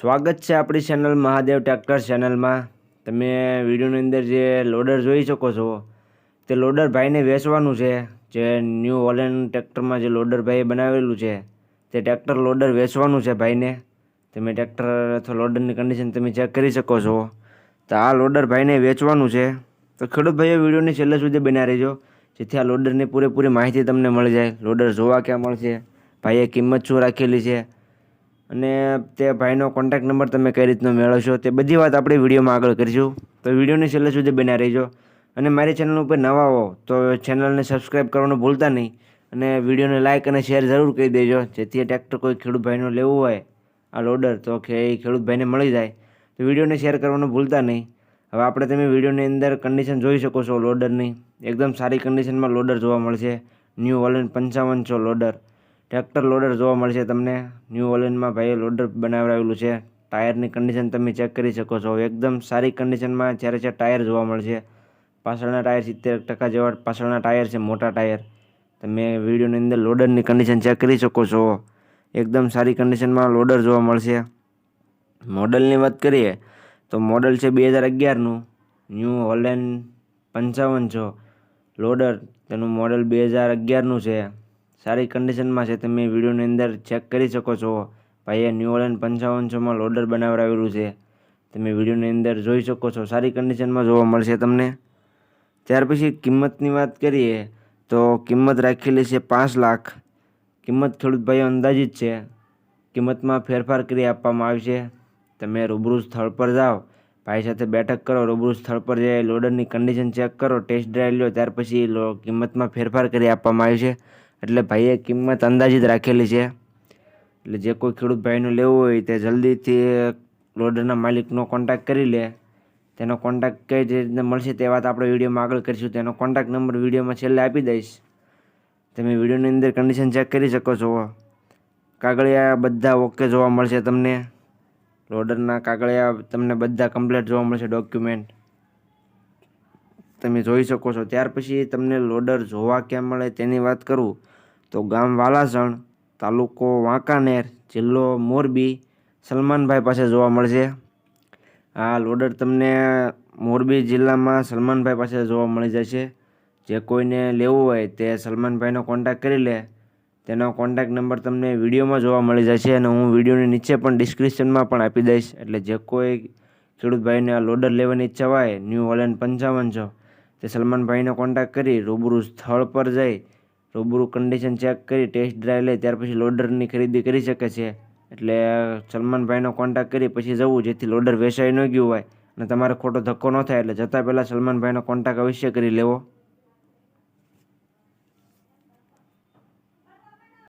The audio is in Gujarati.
સ્વાગત છે આપણી ચેનલ મહાદેવ ટ્રેક્ટર ચેનલમાં તમે વિડીયોની અંદર જે લોડર જોઈ શકો છો, તે લોડર ભાઈને વેચવાનું છે. જે ન્યૂ હોલેન્ડ ટ્રેક્ટરમાં જે લોડર ભાઈએ બનાવેલું છે, તે ટ્રેક્ટર લોડર વેચવાનું છે ભાઈને. તમે ટ્રેક્ટર અથવા લોડરની કન્ડિશન તમે ચેક કરી શકો છો. તો આ લોડર ભાઈને વેચવાનું છે. તો ખેડૂત ભાઈઓ, વિડીયોની છેલ્લે સુધી બના રહેજો, જેથી આ લોડરની પૂરેપૂરી માહિતી તમને મળી જાય. લોડર જોવા ક્યાં મળશે? ભાઈએ કિંમત શું રાખેલી છે? અને તે ભાઈનો કોન્ટેક્ટ નંબર તમે કઈ રીતનો મેળવશો તે બધી વાત આપણે વિડીયોમાં આગળ કરીશું. તો વિડીયોની છેલ્લે સુધી બન્યા રહેજો. અને મારી ચેનલ ઉપર નવા હો તો ચેનલને સબસ્ક્રાઈબ કરવાનું ભૂલતા નહીં. અને વિડીયોને લાઇક અને શેર જરૂર કરી દેજો. જેથી ટ્રેક્ટર કોઈ ખેડૂત ભાઈનો લેવું હોય, આ લોડર તો કે એ ખેડૂત ભાઈને મળી જાય. તો વિડીયોને શેર કરવાનું ભૂલતા નહીં. હવે આપણે તમે વિડીયોની અંદર કન્ડિશન જોઈ શકો છો લોડરની એકદમ સારી કન્ડિશનમાં લોડર જોવા મળશે. ન્યૂ હોલેન્ડ પંચાવન છો લોડર ટ્રેક્ટર લોડર જોવા મળશે તમને. ન્યૂ ઓલેન્ડમાં ભાઈએ લોડર બનાવડાવેલું છે. ટાયરની કન્ડિશન તમે ચેક કરી શકો છો. એકદમ સારી કન્ડિશનમાં જ્યારે છે ટાયર જોવા મળશે. પાછળના ટાયર સિત્તેર ટકા જેવા પાછળના ટાયર છે, મોટા ટાયર તમે વિડીયોની અંદર લોડરની કન્ડિશન ચેક કરી શકો છો. એકદમ સારી કન્ડિશનમાં લોડર જોવા મળશે. મોડલની વાત કરીએ, તો મોડલ છે બે હજાર અગિયારનું. ન્યૂ હોલેન્ડ પંચાવન છો. લોડર, તેનું મોડલ બે હજાર અગિયારનું છે. સારી કન્ડિશનમાં છે, તમે વિડીયોની અંદર ચેક કરી શકો છો. ભાઈએ ન્યૂ ઓલેન પંચાવનસોમાં લોડર બનાવડાવેલું છે. તમે વિડીયોની અંદર જોઈ શકો છો, સારી કન્ડિશનમાં જોવા મળશે તમને. ત્યાર પછી કિંમતની વાત કરીએ, તો કિંમત રાખેલી છે પાંચ લાખ. કિંમત ખેડૂત ભાઈઓ અંદાજિત છે. કિંમતમાં ફેરફાર કરી આપવામાં આવશે. તમે રૂબરૂ સ્થળ પર જાઓ, ભાઈ સાથે બેઠક કરો, રૂબરૂ સ્થળ પર જઈ લોડરની કન્ડિશન ચેક કરો ટેસ્ટ ડ્રાઈવ લો, ત્યાર પછી કિંમતમાં ફેરફાર કરી આપવામાં આવશે. એટલે ભાઈએ કિંમત અંદાજિત રાખેલી છે. એટલે જે કોઈ ખેડૂત ભાઈનું લેવું હોય તે જલ્દીથી લોડરના માલિકનો કોન્ટેક્ટ કરી લે. તેનો કોન્ટેક્ટ કઈ રીતે મળશે તે વાત આપણે વિડીયોમાં આગળ કરીશું. તેનો કોન્ટેક્ટ નંબર વિડીયોમાં છેલ્લે આપી દઈશ. તમે વિડીયોની અંદર કન્ડિશન ચેક કરી શકો છો. કાગળિયા બધા ઓકે જોવા મળશે તમને. લોડરના કાગળિયા તમને બધા કમ્પ્લીટ જોવા મળશે ડોક્યુમેન્ટ તમે જોઈ શકો છો. ત્યાર પછી તમને લોડર જોવા ક્યાં મળે તેની વાત કરું. તો ગામ વાલાસણ તાલુકો વાંકાનેર, જિલ્લો મોરબી, સલમાનભાઈ પાસે જોવા મળશે. આ લોડર તમને મોરબી જિલ્લામાં સલમાનભાઈ પાસે જોવા મળી જશે. જે કોઈને લેવું હોય તે સલમાનભાઈનો કોન્ટેક્ટ કરી લે. તેનો કોન્ટેક્ટ નંબર તમને વિડીયોમાં જોવા મળી જશે અને હું વિડીયોની નીચે પણ ડિસ્ક્રિપ્શનમાં પણ આપી દઈશ. એટલે જે કોઈ ખેડૂતભાઈને આ લોડર લેવાની ઈચ્છા હોય ન્યૂ હોલેન્ડ પંચાવન છો તે સલમાનભાઈનો કોન્ટેક્ટ કરી રૂબરૂ સ્થળ પર જઈ રૂબરૂ કન્ડિશન ચેક કરી ટેસ્ટ ડ્રાઈવ લે, ત્યાર પછી લોડરની ખરીદી કરી શકે છે. એટલે સલમાનભાઈનો કોન્ટેક્ટ કરી, પછી જવું, જેથી લોડર વેચાઈ ન ગયું હોય અને તમારે ખોટો ધક્કો ન થાય, એટલે જતાં પહેલાં સલમાનભાઈનો કોન્ટેક્ટ અવશ્ય કરી લેવો.